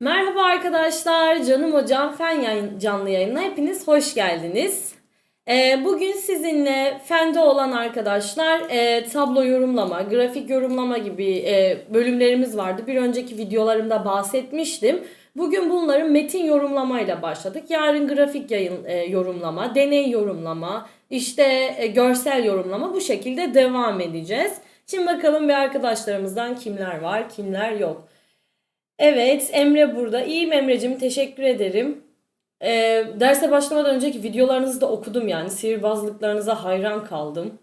Merhaba arkadaşlar, canım hocam fen yayın, canlı yayınına hepiniz hoş geldiniz. Ee, bugün sizinle fende olan arkadaşlar e, tablo yorumlama, grafik yorumlama gibi e, bölümlerimiz vardı. Bir önceki videolarımda bahsetmiştim. Bugün bunların metin yorumlamayla başladık. Yarın grafik yayın e, yorumlama, deney yorumlama, işte e, görsel yorumlama bu şekilde devam edeceğiz. Şimdi bakalım bir arkadaşlarımızdan kimler var, kimler yok. Evet, Emre burada. İyiyim Emre'cim, teşekkür ederim. Ee, derse başlamadan önceki videolarınızı da okudum yani. Sihirbazlıklarınıza hayran kaldım.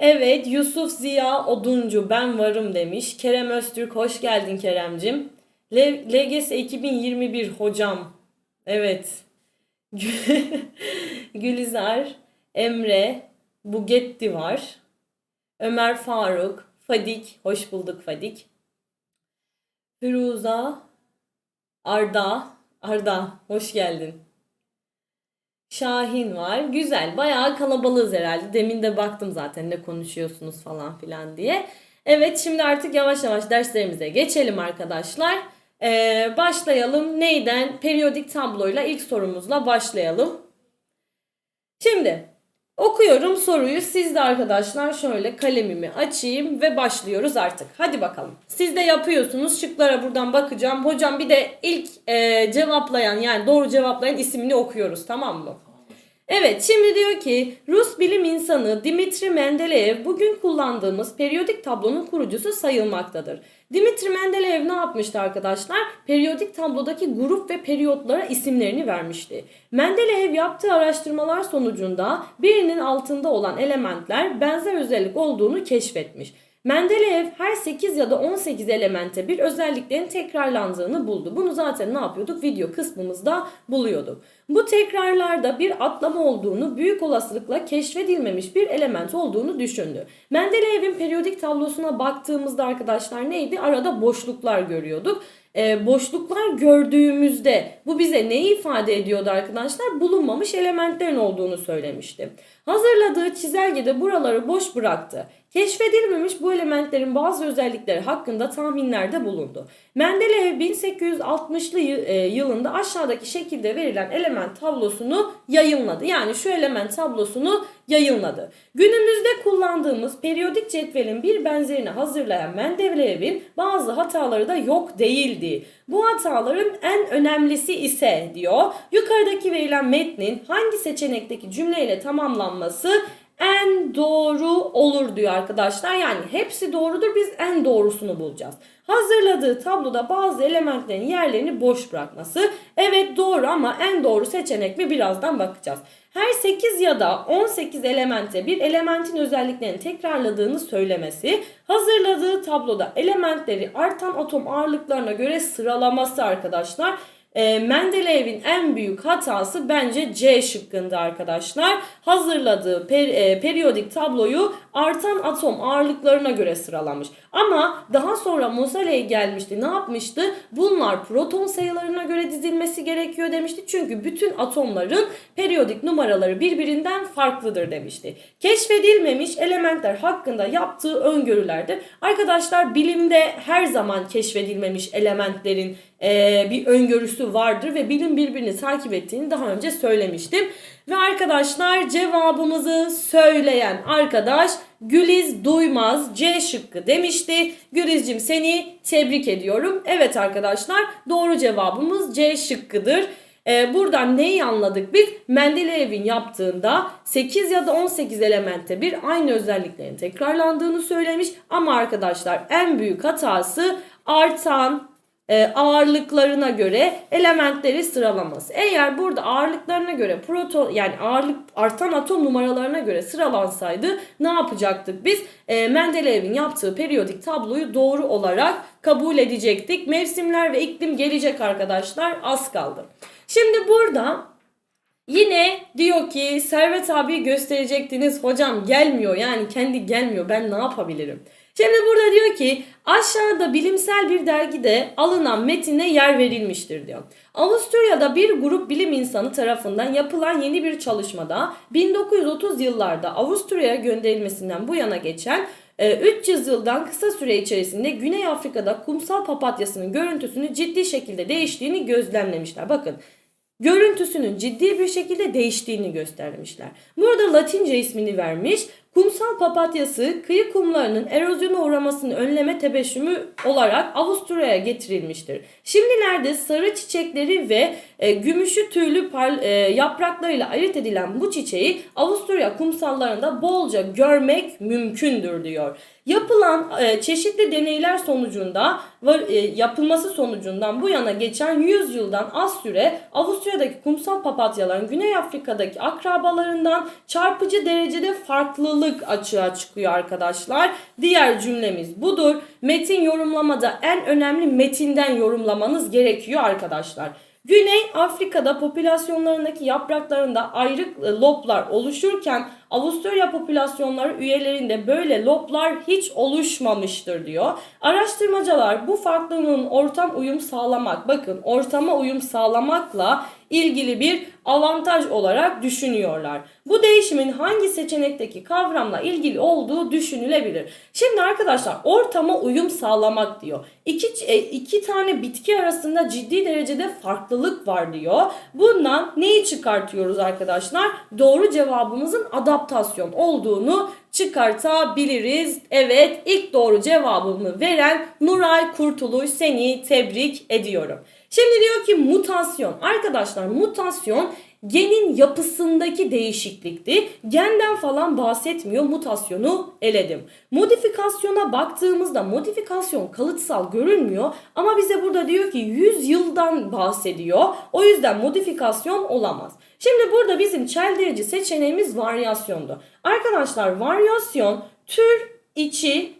Evet, Yusuf Ziya Oduncu ben varım demiş. Kerem Öztürk hoş geldin Keremcim. LGS 2021 hocam. Evet. Gülizar, Emre, Bugetti var. Ömer Faruk, Fadik, hoş bulduk Fadik. Firuza, Arda, Arda hoş geldin. Şahin var. Güzel. Bayağı kalabalığız herhalde. Demin de baktım zaten ne konuşuyorsunuz falan filan diye. Evet şimdi artık yavaş yavaş derslerimize geçelim arkadaşlar. Ee, başlayalım. Neyden? Periyodik tabloyla ilk sorumuzla başlayalım. Şimdi okuyorum soruyu. Siz de arkadaşlar şöyle kalemimi açayım ve başlıyoruz artık. Hadi bakalım. Siz de yapıyorsunuz. Şıklara buradan bakacağım. Hocam bir de ilk e, cevaplayan yani doğru cevaplayan ismini okuyoruz tamam mı? Evet şimdi diyor ki Rus bilim insanı Dimitri Mendeleev bugün kullandığımız periyodik tablonun kurucusu sayılmaktadır. Dimitri Mendeleev ne yapmıştı arkadaşlar? Periyodik tablodaki grup ve periyotlara isimlerini vermişti. Mendeleev yaptığı araştırmalar sonucunda birinin altında olan elementler benzer özellik olduğunu keşfetmiş. Mendeleev her 8 ya da 18 elemente bir özelliklerin tekrarlandığını buldu. Bunu zaten ne yapıyorduk? Video kısmımızda buluyorduk. Bu tekrarlarda bir atlama olduğunu, büyük olasılıkla keşfedilmemiş bir element olduğunu düşündü. Mendeleev'in periyodik tablosuna baktığımızda arkadaşlar neydi? Arada boşluklar görüyorduk. Ee, boşluklar gördüğümüzde bu bize neyi ifade ediyordu arkadaşlar? Bulunmamış elementlerin olduğunu söylemişti. Hazırladığı çizelgede buraları boş bıraktı. Keşfedilmemiş bu elementlerin bazı özellikleri hakkında tahminlerde bulundu. Mendeleev 1860'lı yılında aşağıdaki şekilde verilen element tablosunu yayınladı. Yani şu element tablosunu yayınladı. Günümüzde kullandığımız periyodik cetvelin bir benzerini hazırlayan Mendeleev'in bazı hataları da yok değildi. Bu hataların en önemlisi ise diyor yukarıdaki verilen metnin hangi seçenekteki cümleyle tamamlanması en doğru olur diyor arkadaşlar. Yani hepsi doğrudur biz en doğrusunu bulacağız. Hazırladığı tabloda bazı elementlerin yerlerini boş bırakması. Evet doğru ama en doğru seçenek mi birazdan bakacağız. Her 8 ya da 18 elemente bir elementin özelliklerini tekrarladığını söylemesi, hazırladığı tabloda elementleri artan atom ağırlıklarına göre sıralaması arkadaşlar. E, Mendeleev'in en büyük hatası bence C şıkkında arkadaşlar. Hazırladığı per, e, periyodik tabloyu artan atom ağırlıklarına göre sıralamış. Ama daha sonra Moseley gelmişti. Ne yapmıştı? Bunlar proton sayılarına göre dizilmesi gerekiyor demişti. Çünkü bütün atomların periyodik numaraları birbirinden farklıdır demişti. Keşfedilmemiş elementler hakkında yaptığı öngörülerdir. Arkadaşlar bilimde her zaman keşfedilmemiş elementlerin e, bir öngörüsü vardır ve bilim birbirini takip ettiğini daha önce söylemiştim. Ve arkadaşlar cevabımızı söyleyen arkadaş Güliz Duymaz C şıkkı demişti. Gülizcim seni tebrik ediyorum. Evet arkadaşlar doğru cevabımız C şıkkıdır. Ee, buradan neyi anladık biz? Mendeleev'in yaptığında 8 ya da 18 elemente bir aynı özelliklerin tekrarlandığını söylemiş. Ama arkadaşlar en büyük hatası artan, ağırlıklarına göre elementleri sıralaması. Eğer burada ağırlıklarına göre proton yani ağırlık artan atom numaralarına göre sıralansaydı ne yapacaktık biz? E, Mendeleev'in yaptığı periyodik tabloyu doğru olarak kabul edecektik. Mevsimler ve iklim gelecek arkadaşlar az kaldı. Şimdi burada Yine diyor ki Servet abi gösterecektiniz hocam gelmiyor yani kendi gelmiyor ben ne yapabilirim? Şimdi burada diyor ki aşağıda bilimsel bir dergide alınan metine yer verilmiştir diyor. Avusturya'da bir grup bilim insanı tarafından yapılan yeni bir çalışmada 1930 yıllarda Avusturya'ya gönderilmesinden bu yana geçen Ee, 300 yıldan kısa süre içerisinde Güney Afrika'da kumsal papatyasının görüntüsünü ciddi şekilde değiştiğini gözlemlemişler. Bakın görüntüsünün ciddi bir şekilde değiştiğini göstermişler. Burada Latince ismini vermiş. Kumsal papatyası kıyı kumlarının erozyona uğramasını önleme tebeşümü olarak Avusturya'ya getirilmiştir. Şimdilerde sarı çiçekleri ve e, gümüşü tüylü par, e, yapraklarıyla ayırt edilen bu çiçeği Avusturya kumsallarında bolca görmek mümkündür diyor. Yapılan e, çeşitli deneyler sonucunda var, e, yapılması sonucundan bu yana geçen 100 yıldan az süre Avusturya'daki kumsal papatyaların Güney Afrika'daki akrabalarından çarpıcı derecede farklılık açığa çıkıyor arkadaşlar. Diğer cümlemiz budur. Metin yorumlamada en önemli metinden yorumlamanız gerekiyor arkadaşlar. Güney Afrika'da popülasyonlarındaki yapraklarında ayrı e, loblar oluşurken Avusturya popülasyonları üyelerinde böyle loblar hiç oluşmamıştır diyor. Araştırmacılar bu farklılığın ortam uyum sağlamak, bakın ortama uyum sağlamakla ilgili bir avantaj olarak düşünüyorlar. Bu değişimin hangi seçenekteki kavramla ilgili olduğu düşünülebilir. Şimdi arkadaşlar ortama uyum sağlamak diyor. İki, e, iki tane bitki arasında ciddi derecede farklılık var diyor. Bundan neyi çıkartıyoruz arkadaşlar? Doğru cevabımızın adaptasyon olduğunu çıkartabiliriz. Evet ilk doğru cevabımı veren Nuray Kurtuluş seni tebrik ediyorum. Şimdi diyor ki mutasyon. Arkadaşlar mutasyon genin yapısındaki değişiklikti. Genden falan bahsetmiyor. Mutasyonu eledim. Modifikasyona baktığımızda modifikasyon kalıtsal görünmüyor ama bize burada diyor ki 100 yıldan bahsediyor. O yüzden modifikasyon olamaz. Şimdi burada bizim çeldirici seçeneğimiz varyasyondu. Arkadaşlar varyasyon tür içi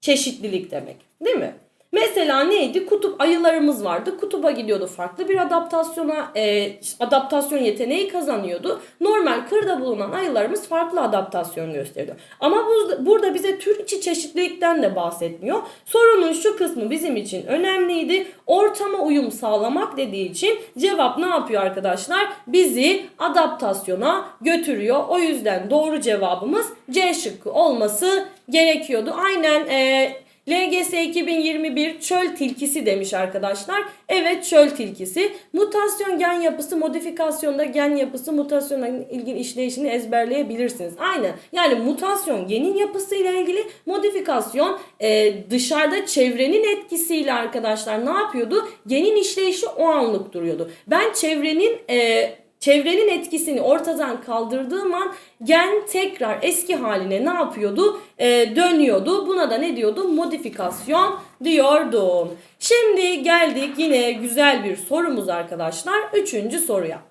çeşitlilik demek. Değil mi? Mesela neydi? Kutup ayılarımız vardı. Kutuba gidiyordu farklı bir adaptasyona e, adaptasyon yeteneği kazanıyordu. Normal kırda bulunan ayılarımız farklı adaptasyon gösteriyor. Ama bu, burada bize tür içi çeşitlilikten de bahsetmiyor. Sorunun şu kısmı bizim için önemliydi. Ortama uyum sağlamak dediği için cevap ne yapıyor arkadaşlar? Bizi adaptasyona götürüyor. O yüzden doğru cevabımız C şıkkı olması gerekiyordu. Aynen eee LGS 2021 çöl tilkisi demiş arkadaşlar. Evet çöl tilkisi. Mutasyon gen yapısı, modifikasyonda gen yapısı, mutasyonla ilgili işleyişini ezberleyebilirsiniz. Aynen. Yani mutasyon genin yapısıyla ilgili, modifikasyon e, dışarıda çevrenin etkisiyle arkadaşlar ne yapıyordu? Genin işleyişi o anlık duruyordu. Ben çevrenin e, çevrenin etkisini ortadan kaldırdığım an gen tekrar eski haline ne yapıyordu? Ee, dönüyordu. Buna da ne diyordu? Modifikasyon diyordum. Şimdi geldik yine güzel bir sorumuz arkadaşlar. Üçüncü soruya.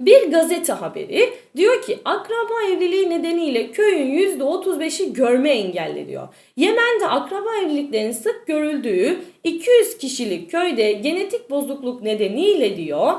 Bir gazete haberi diyor ki akraba evliliği nedeniyle köyün %35'i görme engelli diyor. Yemen'de akraba evliliklerinin sık görüldüğü 200 kişilik köyde genetik bozukluk nedeniyle diyor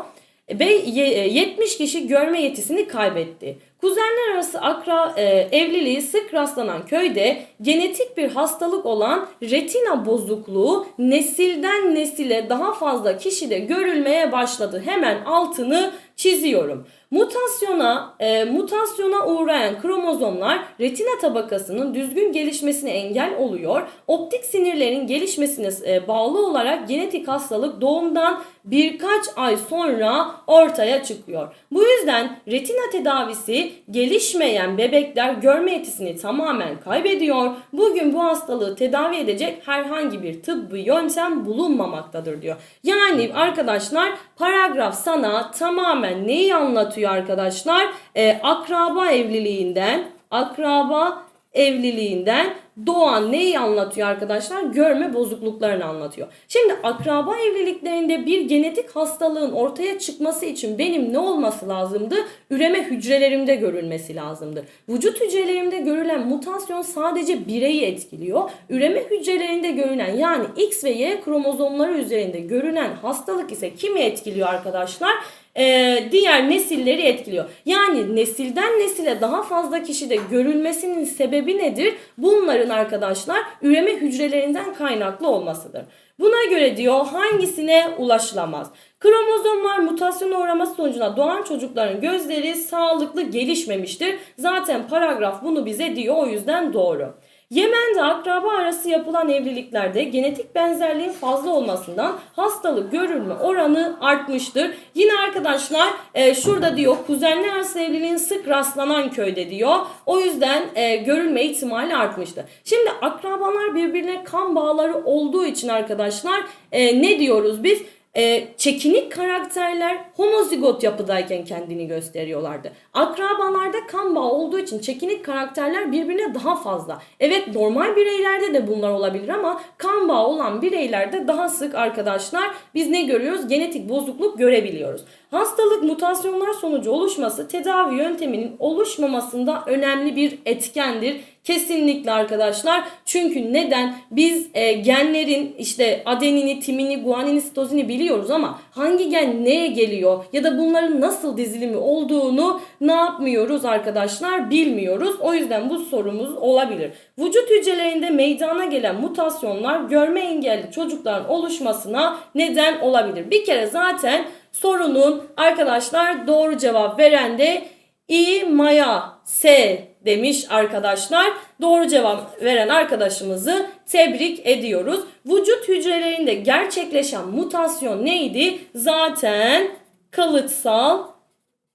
ve 70 kişi görme yetisini kaybetti. Kuzenler arası akra e, evliliği sık rastlanan köyde genetik bir hastalık olan retina bozukluğu nesilden nesile daha fazla kişide görülmeye başladı. Hemen altını çiziyorum. Mutasyona e, mutasyona uğrayan kromozomlar retina tabakasının düzgün gelişmesine engel oluyor. Optik sinirlerin gelişmesine e, bağlı olarak genetik hastalık doğumdan birkaç ay sonra ortaya çıkıyor. Bu yüzden retina tedavisi gelişmeyen bebekler görme yetisini tamamen kaybediyor. Bugün bu hastalığı tedavi edecek herhangi bir tıbbi yöntem bulunmamaktadır diyor. Yani arkadaşlar paragraf sana tamamen neyi anlatıyor arkadaşlar? Ee, akraba evliliğinden, akraba evliliğinden doğan neyi anlatıyor arkadaşlar? Görme bozukluklarını anlatıyor. Şimdi akraba evliliklerinde bir genetik hastalığın ortaya çıkması için benim ne olması lazımdı? Üreme hücrelerimde görülmesi lazımdı. Vücut hücrelerimde görülen mutasyon sadece bireyi etkiliyor. Üreme hücrelerinde görülen yani X ve Y kromozomları üzerinde görünen hastalık ise kimi etkiliyor arkadaşlar? E, diğer nesilleri etkiliyor. Yani nesilden nesile daha fazla kişide görülmesinin sebebi nedir? Bunların arkadaşlar üreme hücrelerinden kaynaklı olmasıdır. Buna göre diyor hangisine ulaşılamaz? Kromozomlar mutasyona uğraması sonucunda doğan çocukların gözleri sağlıklı gelişmemiştir. Zaten paragraf bunu bize diyor o yüzden doğru. Yemen'de akraba arası yapılan evliliklerde genetik benzerliğin fazla olmasından hastalık görülme oranı artmıştır. Yine arkadaşlar e, şurada diyor kuzenler arası evliliğin sık rastlanan köyde diyor. O yüzden e, görülme ihtimali artmıştır. Şimdi akrabalar birbirine kan bağları olduğu için arkadaşlar e, ne diyoruz biz? E, çekinik karakterler homozigot yapıdayken kendini gösteriyorlardı. Akrabalarda kan bağı olduğu için çekinik karakterler birbirine daha fazla. Evet normal bireylerde de bunlar olabilir ama kan bağı olan bireylerde daha sık arkadaşlar biz ne görüyoruz? Genetik bozukluk görebiliyoruz. Hastalık mutasyonlar sonucu oluşması tedavi yönteminin oluşmamasında önemli bir etkendir. Kesinlikle arkadaşlar. Çünkü neden? Biz e, genlerin işte adenini, timini, guanini, sitozini biliyoruz ama hangi gen neye geliyor ya da bunların nasıl dizilimi olduğunu ne yapmıyoruz arkadaşlar? Bilmiyoruz. O yüzden bu sorumuz olabilir. Vücut hücrelerinde meydana gelen mutasyonlar görme engelli çocukların oluşmasına neden olabilir. Bir kere zaten sorunun arkadaşlar doğru cevap veren de İ Maya S demiş arkadaşlar. Doğru cevap veren arkadaşımızı tebrik ediyoruz. Vücut hücrelerinde gerçekleşen mutasyon neydi? Zaten kalıtsal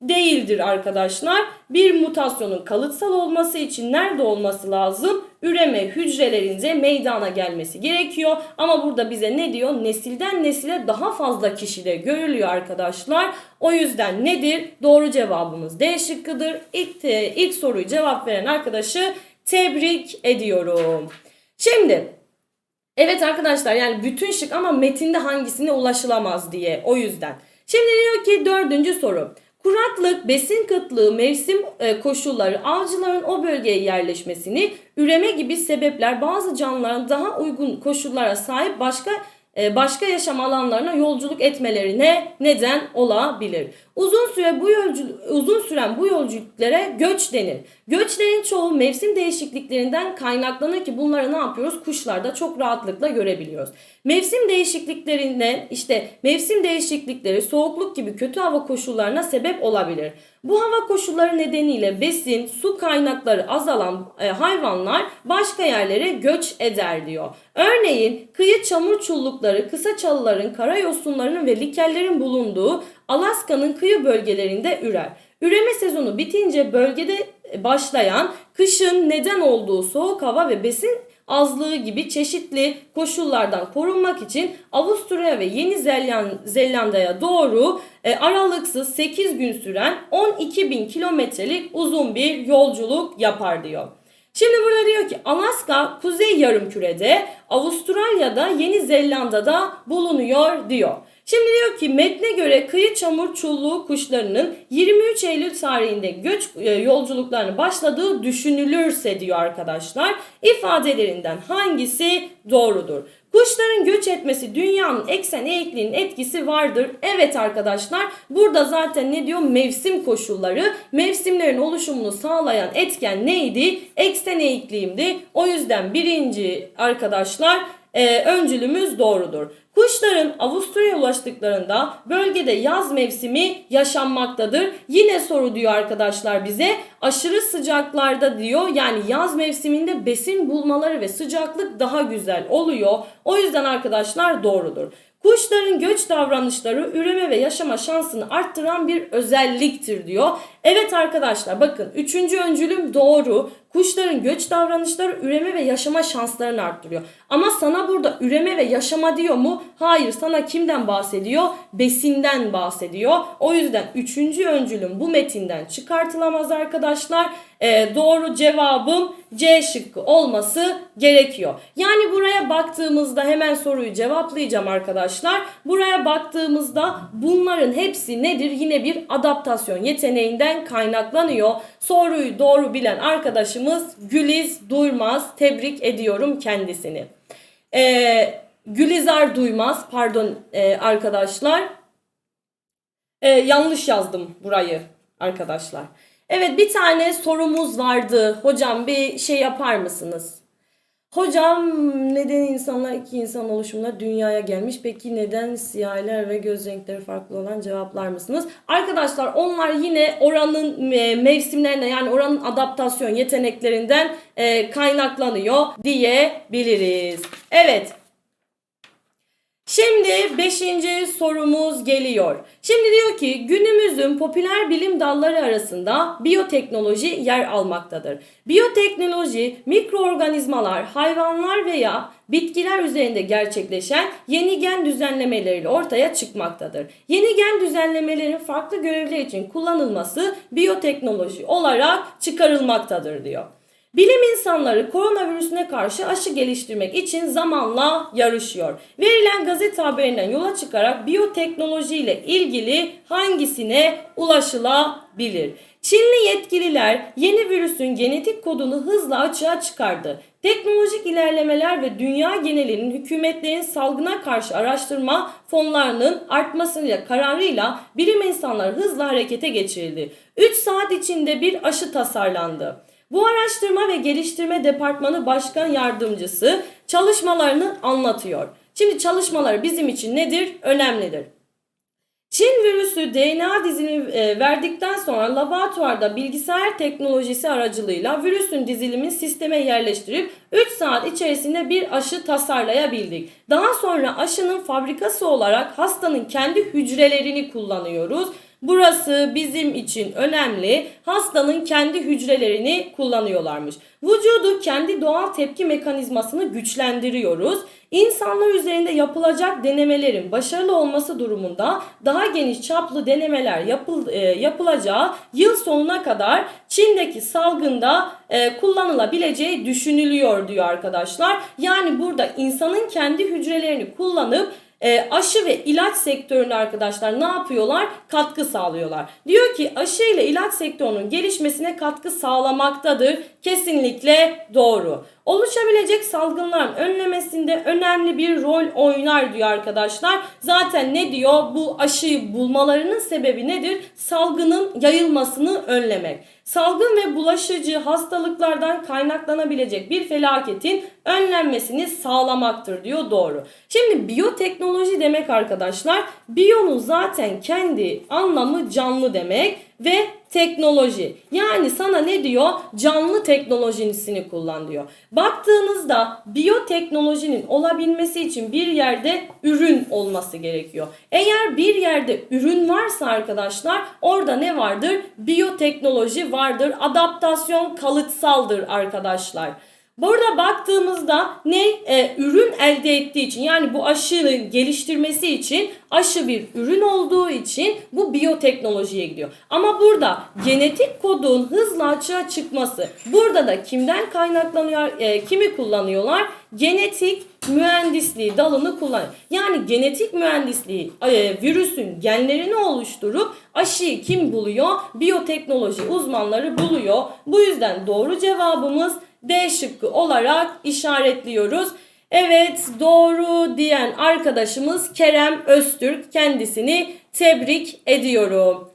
değildir arkadaşlar. Bir mutasyonun kalıtsal olması için nerede olması lazım? Üreme hücrelerinde meydana gelmesi gerekiyor. Ama burada bize ne diyor? Nesilden nesile daha fazla kişide görülüyor arkadaşlar. O yüzden nedir? Doğru cevabımız D şıkkıdır. İlk, ilk soruyu cevap veren arkadaşı tebrik ediyorum. Şimdi evet arkadaşlar yani bütün şık ama metinde hangisine ulaşılamaz diye o yüzden. Şimdi diyor ki dördüncü soru. Kuraklık, besin kıtlığı, mevsim e, koşulları, avcıların o bölgeye yerleşmesini, üreme gibi sebepler bazı canlıların daha uygun koşullara sahip başka başka yaşam alanlarına yolculuk etmelerine neden olabilir. Uzun süre bu yolculuk, uzun süren bu yolculuklara göç denir. Göçlerin çoğu mevsim değişikliklerinden kaynaklanır ki bunları ne yapıyoruz? Kuşlarda çok rahatlıkla görebiliyoruz. Mevsim değişikliklerinden işte mevsim değişiklikleri soğukluk gibi kötü hava koşullarına sebep olabilir. Bu hava koşulları nedeniyle besin, su kaynakları azalan e, hayvanlar başka yerlere göç eder diyor. Örneğin kıyı çamur çullukları, kısa çalıların, karayosunlarının ve likellerin bulunduğu Alaska'nın kıyı bölgelerinde ürer. Üreme sezonu bitince bölgede başlayan kışın neden olduğu soğuk hava ve besin azlığı gibi çeşitli koşullardan korunmak için Avusturya ve Yeni Zelanda'ya doğru e, aralıksız 8 gün süren 12 bin kilometrelik uzun bir yolculuk yapar diyor. Şimdi burada diyor ki Alaska kuzey yarımkürede, Avustralya'da, Yeni Zelanda'da bulunuyor diyor. Şimdi diyor ki metne göre kıyı çamur çulluğu kuşlarının 23 Eylül tarihinde göç e, yolculuklarını başladığı düşünülürse diyor arkadaşlar. ifadelerinden hangisi doğrudur? Kuşların göç etmesi dünyanın eksen eğikliğinin etkisi vardır. Evet arkadaşlar burada zaten ne diyor? Mevsim koşulları. Mevsimlerin oluşumunu sağlayan etken neydi? Eksen eğikliğimdi. O yüzden birinci arkadaşlar e, öncülümüz doğrudur. Kuşların Avusturya'ya ulaştıklarında bölgede yaz mevsimi yaşanmaktadır. Yine soru diyor arkadaşlar bize. Aşırı sıcaklarda diyor yani yaz mevsiminde besin bulmaları ve sıcaklık daha güzel oluyor. O yüzden arkadaşlar doğrudur. Kuşların göç davranışları üreme ve yaşama şansını arttıran bir özelliktir diyor. Evet arkadaşlar bakın üçüncü öncülüm doğru. Kuşların göç davranışları üreme ve yaşama şanslarını arttırıyor. Ama sana burada üreme ve yaşama diyor mu? Hayır sana kimden bahsediyor? Besinden bahsediyor. O yüzden üçüncü öncülüm bu metinden çıkartılamaz arkadaşlar. Ee, doğru cevabım C şıkkı olması gerekiyor. Yani buraya baktığımızda hemen soruyu cevaplayacağım arkadaşlar. Buraya baktığımızda bunların hepsi nedir? Yine bir adaptasyon yeteneğinden kaynaklanıyor. Soruyu doğru bilen arkadaşımız Güliz Duymaz. Tebrik ediyorum kendisini. Ee, Gülizar Duymaz pardon e, arkadaşlar. Ee, yanlış yazdım burayı arkadaşlar. Evet bir tane sorumuz vardı. Hocam bir şey yapar mısınız? Hocam neden insanlar iki insan oluşumunda dünyaya gelmiş? Peki neden siyahiler ve göz renkleri farklı olan cevaplar mısınız? Arkadaşlar onlar yine oranın e, mevsimlerine yani oranın adaptasyon yeteneklerinden e, kaynaklanıyor diyebiliriz. Evet Şimdi 5. sorumuz geliyor. Şimdi diyor ki günümüzün popüler bilim dalları arasında biyoteknoloji yer almaktadır. Biyoteknoloji mikroorganizmalar, hayvanlar veya bitkiler üzerinde gerçekleşen yeni gen düzenlemeleriyle ortaya çıkmaktadır. Yeni gen düzenlemelerin farklı görevler için kullanılması biyoteknoloji olarak çıkarılmaktadır diyor. Bilim insanları koronavirüsüne karşı aşı geliştirmek için zamanla yarışıyor. Verilen gazete haberinden yola çıkarak biyoteknoloji ile ilgili hangisine ulaşılabilir? Çinli yetkililer yeni virüsün genetik kodunu hızla açığa çıkardı. Teknolojik ilerlemeler ve dünya genelinin hükümetlerin salgına karşı araştırma fonlarının artmasıyla kararıyla bilim insanları hızla harekete geçirildi. 3 saat içinde bir aşı tasarlandı. Bu araştırma ve geliştirme departmanı başkan yardımcısı çalışmalarını anlatıyor. Şimdi çalışmalar bizim için nedir? Önemlidir. Çin virüsü DNA dizilimi e, verdikten sonra laboratuvarda bilgisayar teknolojisi aracılığıyla virüsün dizilimini sisteme yerleştirip 3 saat içerisinde bir aşı tasarlayabildik. Daha sonra aşının fabrikası olarak hastanın kendi hücrelerini kullanıyoruz. Burası bizim için önemli. Hastanın kendi hücrelerini kullanıyorlarmış. Vücudu kendi doğal tepki mekanizmasını güçlendiriyoruz. İnsanlar üzerinde yapılacak denemelerin başarılı olması durumunda daha geniş çaplı denemeler yapıl, e, yapılacağı yıl sonuna kadar Çin'deki salgında e, kullanılabileceği düşünülüyor diyor arkadaşlar. Yani burada insanın kendi hücrelerini kullanıp e, aşı ve ilaç sektöründe arkadaşlar ne yapıyorlar? Katkı sağlıyorlar. Diyor ki aşı ile ilaç sektörünün gelişmesine katkı sağlamaktadır. Kesinlikle doğru. Oluşabilecek salgınların önlemesinde önemli bir rol oynar diyor arkadaşlar. Zaten ne diyor? Bu aşıyı bulmalarının sebebi nedir? Salgının yayılmasını önlemek. Salgın ve bulaşıcı hastalıklardan kaynaklanabilecek bir felaketin önlenmesini sağlamaktır diyor doğru. Şimdi biyoteknoloji demek arkadaşlar biyonun zaten kendi anlamı canlı demek ve teknoloji. Yani sana ne diyor? Canlı teknolojisini kullan diyor. Baktığınızda biyoteknolojinin olabilmesi için bir yerde ürün olması gerekiyor. Eğer bir yerde ürün varsa arkadaşlar orada ne vardır? Biyoteknoloji vardır. Adaptasyon kalıtsaldır arkadaşlar. Burada baktığımızda ne e, ürün elde ettiği için yani bu aşının geliştirmesi için aşı bir ürün olduğu için bu biyoteknolojiye gidiyor. Ama burada genetik kodun hızla açığa çıkması burada da kimden kaynaklanıyor e, kimi kullanıyorlar? Genetik mühendisliği dalını kullanıyor. Yani genetik mühendisliği e, virüsün genlerini oluşturup aşıyı kim buluyor? Biyoteknoloji uzmanları buluyor. Bu yüzden doğru cevabımız D şıkkı olarak işaretliyoruz. Evet doğru diyen arkadaşımız Kerem Öztürk kendisini tebrik ediyorum.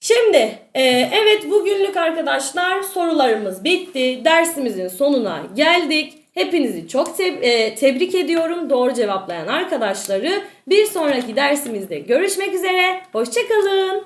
Şimdi e, evet bugünlük arkadaşlar sorularımız bitti. Dersimizin sonuna geldik. Hepinizi çok te- e, tebrik ediyorum doğru cevaplayan arkadaşları. Bir sonraki dersimizde görüşmek üzere. Hoşçakalın.